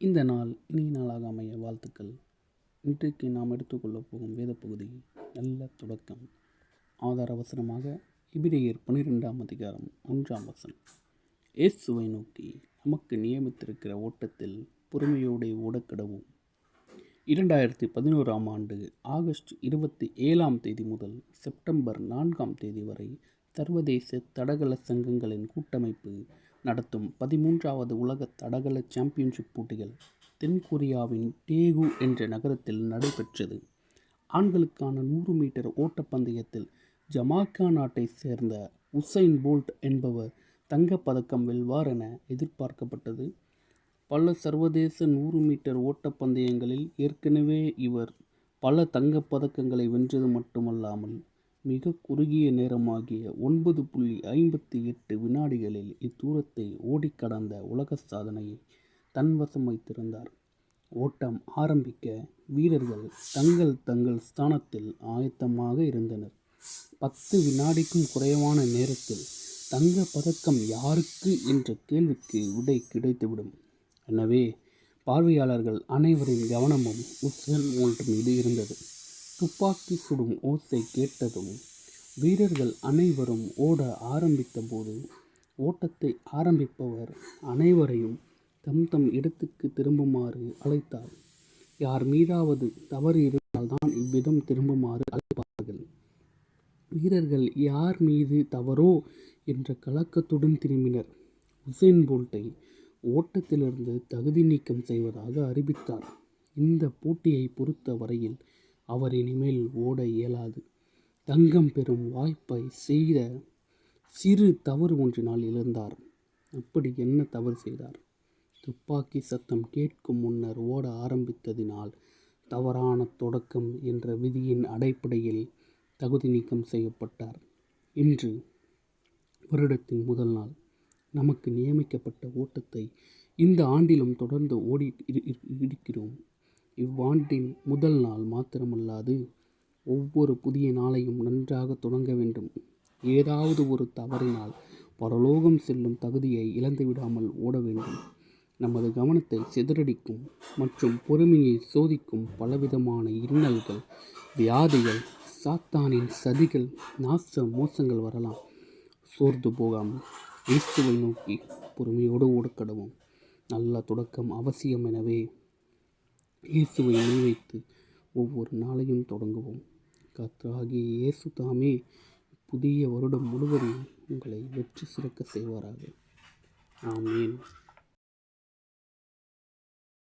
இந்த நாள் இனிய நாளாக அமைய வாழ்த்துக்கள். இன்றைக்கு நாம் எடுத்துக்கொள்ளப் போகும் வேத பகுதி நல்ல தொடக்கம். ஆதார வசனமாக இபிரேயர் பன்னிரெண்டாம் அதிகாரம் ஒன்றாம் வசனம். இயேசுவை நோக்கி நமக்கு நியமித்திருக்கிற ஓட்டத்தில் பொறுமையோடு ஓடக்கடவும் இரண்டாயிரத்தி பதினோராம் ஆண்டு ஆகஸ்ட் இருபத்தி ஏழாம் தேதி முதல் செப்டம்பர் நான்காம் தேதி வரை சர்வதேச தடகள சங்கங்களின் கூட்டமைப்பு நடத்தும் பதிமூன்றாவது உலக தடகள சாம்பியன்ஷிப் போட்டிகள் தென்கொரியாவின் டேகு என்ற நகரத்தில் நடைபெற்றது. ஆண்களுக்கான நூறு மீட்டர் ஓட்டப்பந்தயத்தில் ஜமாக்கா நாட்டைச் சேர்ந்த உசைன் போல்ட் என்பவர் தங்கப்பதக்கம் வெல்வார் என எதிர்பார்க்கப்பட்டது. பல சர்வதேச நூறு மீட்டர் ஓட்டப்பந்தயங்களில் ஏற்கனவே இவர் பல தங்கப்பதக்கங்களை வென்றது மட்டுமல்லாமல் மிக குறுகிய நேரமாகிய ஒன்பது புள்ளி ஐம்பத்தி எட்டு வினாடிகளில் இத்தூரத்தை ஓடிக் கடந்த உலக சாதனையை தன்வசம் வைத்திருந்தார். ஓட்டம் ஆரம்பிக்க வீரர்கள் தங்கள் தங்கள் ஸ்தானத்தில் ஆயத்தமாக இருந்தனர். பத்து வினாடிக்கும் குறைவான நேரத்தில் தங்க பதக்கம் யாருக்கு என்ற கேள்விக்கு விடை கிடைத்துவிடும். எனவே பார்வையாளர்கள் அனைவரின் கவனமும் உசேன் போல்ட் மீது இருந்தது. துப்பாக்கி சுடும் ஓசை கேட்டதும் வீரர்கள் அனைவரும் ஓட ஆரம்பித்தபோது ஓட்டத்தை ஆரம்பிப்பவர் அனைவரையும் தம் தம் இடத்துக்கு திரும்புமாறு அழைத்தார். யார் மீதாவது தவறு இருந்தால்தான் இவ்விதம் திரும்புமாறு அழைப்பார்கள். வீரர்கள் யார் மீது தவறோ என்ற கலக்கத்துடன் திரும்பினர். உசேன் போல்ட்டை ஓட்டத்திலிருந்து தகுதி நீக்கம் செய்வதாக அறிவித்தார். இந்த போட்டியை பொறுத்த வரையில் அவர் இனிமேல் ஓட இயலாது. தங்கம் பெறும் வாய்ப்பை செய்த சிறு தவறு ஒன்றினால் இழந்தார். அப்படி என்ன தவறு செய்தார்? துப்பாக்கி சத்தம் கேட்கும் முன்னர் ஓட ஆரம்பித்ததினால் தவறான தொடக்கம் என்ற விதியின் அடிப்படையில் தகுதி நீக்கம் செய்யப்பட்டார். இன்று வருடத்தின் முதல் நாள். நமக்கு நியமிக்கப்பட்ட ஓட்டத்தை இந்த ஆண்டிலும் தொடர்ந்து ஓடி இருக்கிறோம் இவ்வாண்டின் முதல் நாள் மாத்திரமல்லாது ஒவ்வொரு புதிய நாளையும் நன்றாக தொடங்க வேண்டும். ஏதாவது ஒரு தவறினால் பரலோகம் செல்லும் தகுதியை இழந்துவிடாமல் ஓட வேண்டும். நமது கவனத்தை சிதறடிக்கும் மற்றும் பொறுமையை சோதிக்கும் பலவிதமான இன்னல்கள் வியாதிகள் சாத்தானின் சதிகள் நாச மோசங்கள் வரலாம். சோர்ந்து போகாமல் இயேசுவை நோக்கி பொறுமையோடு ஓடக்கடவும். நல்ல தொடக்கம் அவசியம் எனவே இயேசுவை முன்வைத்து ஒவ்வொரு நாளையும் தொடங்குவோம். கர்த்தராகிய இயேசு தாமே புதிய வருடம் முழுவதும் உங்களை வெற்றி சிறக்க செய்வாராக. ஆமீன்.